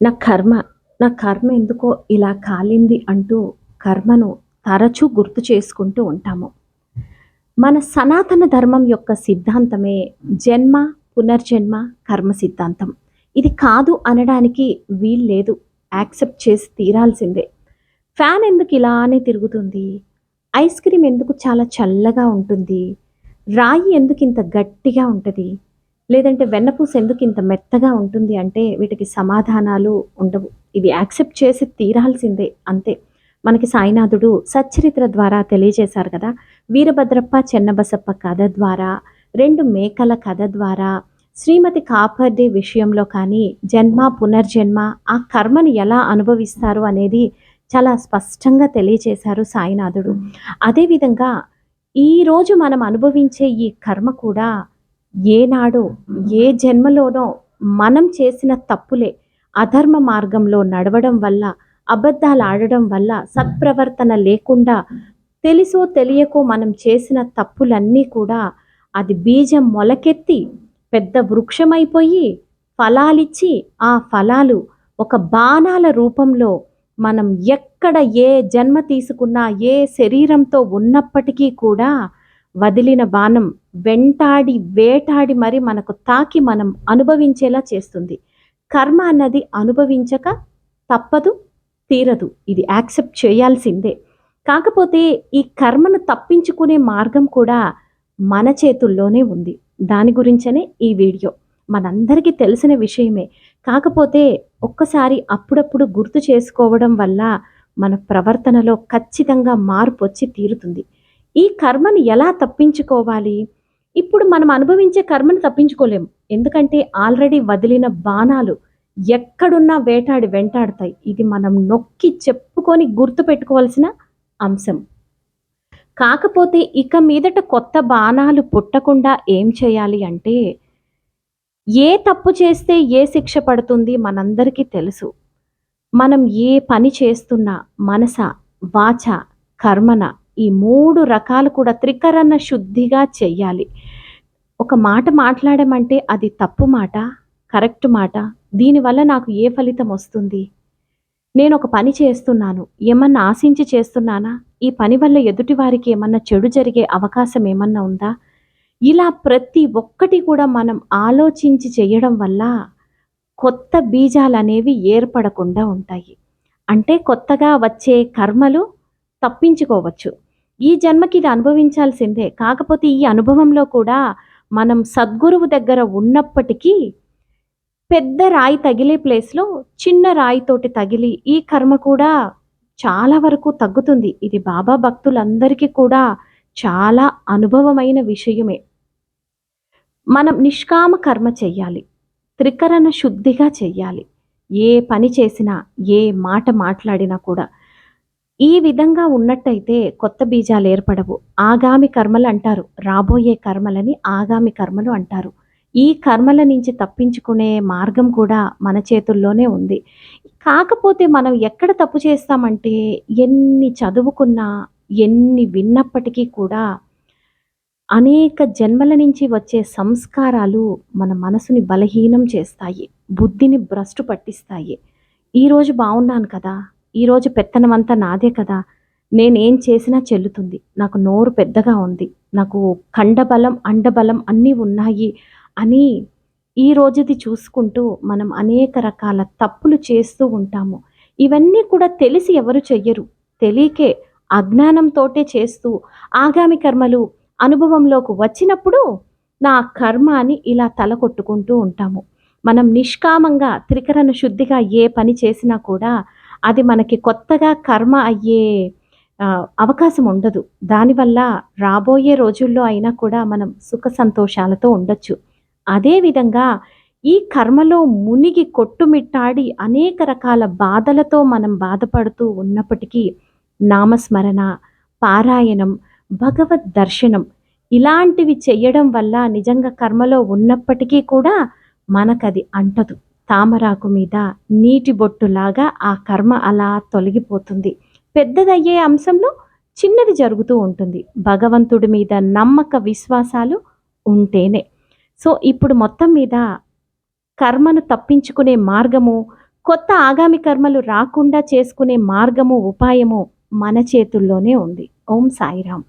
నా కర్మ నా కర్మ ఎందుకో ఇలా కాలింది అంటూ కర్మను తరచూ గుర్తు చేసుకుంటూ ఉంటాము. మన సనాతన ధర్మం యొక్క సిద్ధాంతమే జన్మ పునర్జన్మ కర్మ సిద్ధాంతం. ఇది కాదు అనడానికి వీల్లేదు యాక్సెప్ట్ చేసి తీరాల్సిందే. ఫ్యాన్ ఎందుకు ఇలానే తిరుగుతుంది? ఐస్ క్రీమ్ ఎందుకు చాలా చల్లగా ఉంటుంది? రాయి ఎందుకు ఇంత గట్టిగా ఉంటుంది? లేదంటే వెన్నపూస ఎందుకు ఇంత మెత్తగా ఉంటుంది అంటే వీటికి సమాధానాలు ఉండవు. ఇవి యాక్సెప్ట్ చేసి తీరాల్సిందే అంతే. మనకి సాయినాథుడు సచ్చరిత్ర ద్వారా తెలియజేశారు కదా. వీరభద్రప్ప చెన్నబసప్ప కథ ద్వారా రెండు మేకల కథ ద్వారా శ్రీమతి కాపాడే విషయంలో కానీ జన్మ పునర్జన్మ ఆ కర్మను ఎలా అనుభవిస్తారు అనేది చాలా స్పష్టంగా తెలియజేశారు సాయినాథుడు. అదేవిధంగా ఈరోజు మనం అనుభవించే ఈ కర్మ కూడా ఏనాడు ఏ జన్మలోనో మనం చేసిన తప్పులే అధర్మ మార్గంలో నడవడం వల్ల అబద్ధాలు ఆడడం వల్ల సత్ప్రవర్తన లేకుండా తెలుసో తెలియకో మనం చేసిన తప్పులన్నీ కూడా అది బీజం మొలకెత్తి పెద్ద వృక్షమైపోయి ఫలాలిచ్చి ఆ ఫలాలు ఒక బాణాల రూపంలో మనం ఎక్కడ ఏ జన్మ తీసుకున్నా ఏ శరీరంతో ఉన్నప్పటికీ కూడా వదిలిన బాణం వెంటాడి వేటాడి మరి మనకు తాకి మనం అనుభవించేలా చేస్తుంది. కర్మ అన్నది అనుభవించక తప్పదు తీరదు. ఇది యాక్సెప్ట్ చేయాల్సిందే. కాకపోతే ఈ కర్మను తప్పించుకునే మార్గం కూడా మన చేతుల్లోనే ఉంది. దాని గురించనే ఈ వీడియో. మనందరికీ తెలిసిన విషయమే. కాకపోతే ఒక్కసారి అప్పుడప్పుడు గుర్తు చేసుకోవడం వల్ల మన ప్రవర్తనలో ఖచ్చితంగా మార్పు వచ్చి తీరుతుంది. ఈ కర్మను ఎలా తప్పించుకోవాలి? ఇప్పుడు మనం అనుభవించే కర్మను తప్పించుకోలేము ఎందుకంటే ఆల్రెడీ వదిలిన బాణాలు ఎక్కడున్నా వేటాడి వెంటాడతాయి. ఇది మనం నొక్కి చెప్పుకొని గుర్తు పెట్టుకోవాల్సిన అంశం. కాకపోతే ఇక మీదట కొత్త బాణాలు పుట్టకుండా ఏం చేయాలి అంటే ఏ తప్పు చేస్తే ఏ శిక్ష పడుతుంది మనందరికీ తెలుసు. మనం ఏ పని చేస్తున్నా మనస వాచ కర్మన ఈ మూడు రకాలు కూడా త్రికరణ శుద్ధిగా చెయ్యాలి. ఒక మాట మాట్లాడమంటే అది తప్పు మాట కరెక్ట్ మాట. దీనివల్ల నాకు ఏ ఫలితం వస్తుంది? నేను ఒక పని చేస్తున్నాను. ఏమన్నా ఆశించి చేస్తున్నానా? ఈ పని వల్ల ఎదుటి వారికి ఏమన్నా చెడు జరిగే అవకాశం ఏమన్నా ఉందా? ఇలా ప్రతి ఒక్కటి కూడా మనం ఆలోచించి చేయడం వల్ల కొత్త బీజాలు అనేవి ఏర్పడకుండా ఉంటాయి. అంటే కొత్తగా వచ్చే కర్మలు తప్పించుకోవచ్చు. ఈ జన్మకి ఇది అనుభవించాల్సిందే. కాకపోతే ఈ అనుభవంలో కూడా మనం సద్గురువు దగ్గర ఉన్నప్పటికీ పెద్ద రాయి తగిలే ప్లేస్లో చిన్న రాయితోటి తగిలి ఈ కర్మ కూడా చాలా వరకు తగ్గుతుంది. ఇది బాబా భక్తులందరికీ కూడా చాలా అనుభవమైన విషయమే. మనం నిష్కామ కర్మ చెయ్యాలి. త్రికరణ శుద్ధిగా చెయ్యాలి. ఏ పని చేసినా ఏ మాట మాట్లాడినా కూడా. ఈ విధంగా ఉన్నట్టయితే కొత్త బీజాలు ఏర్పడవు. ఆగామి కర్మలు అంటారు. రాబోయే కర్మలని ఆగామి కర్మలు అంటారు. ఈ కర్మల నుంచి తప్పించుకునే మార్గం కూడా మన చేతుల్లోనే ఉంది. కాకపోతే మనం ఎక్కడ తప్పు చేస్తామంటే ఎన్ని చదువుకున్నా ఎన్ని విన్నప్పటికీ కూడా అనేక జన్మల నుంచి వచ్చే సంస్కారాలు మన మనసుని బలహీనం చేస్తాయి. బుద్ధిని భ్రష్టు పట్టిస్తాయి. ఈరోజు బాగున్నాను కదా? ఈరోజు పెత్తనమంతా నాదే కదా. నేనేం చేసినా చెల్లుతుంది. నాకు నోరు పెద్దగా ఉంది. నాకు కండబలం అండబలం అన్నీ ఉన్నాయి అని ఈ రోజుది చూసుకుంటూ మనం అనేక రకాల తప్పులు చేస్తూ ఉంటాము. ఇవన్నీ కూడా తెలిసి ఎవరు చెయ్యరు. తెలియకే అజ్ఞానంతోటే చేస్తూ ఆగామి కర్మలు అనుభవంలోకి వచ్చినప్పుడు నా కర్మ అని ఇలా తల కొట్టుకుంటూ ఉంటాము. మనం నిష్కామంగా త్రికరణ శుద్ధిగా ఏ పని చేసినా కూడా అది మనకి కొత్తగా కర్మ అయ్యే అవకాశం ఉండదు. దానివల్ల రాబోయే రోజుల్లో అయినా కూడా మనం సుఖ సంతోషాలతో ఉండొచ్చు. అదేవిధంగా ఈ కర్మలో మునిగి కొట్టుమిట్టాడి అనేక రకాల బాధలతో మనం బాధపడుతూ ఉన్నప్పటికీ నామస్మరణ పారాయణం భగవద్ దర్శనం ఇలాంటివి చేయడం వల్ల నిజంగా కర్మలో ఉన్నప్పటికీ కూడా మనకది అంటదు. తామరాకు మీద నీటి బొట్టులాగా ఆ కర్మ అలా తొలగిపోతుంది. పెద్దదయ్యే అంశంలో చిన్నది జరుగుతూ ఉంటుంది. భగవంతుడి మీద నమ్మక విశ్వాసాలు ఉంటేనే. సో ఇప్పుడు మొత్తం మీద కర్మను తప్పించుకునే మార్గము కొత్త ఆగామి కర్మలు రాకుండా చేసుకునే మార్గము ఉపాయము మన చేతుల్లోనే ఉంది. ఓం సాయిరామ్.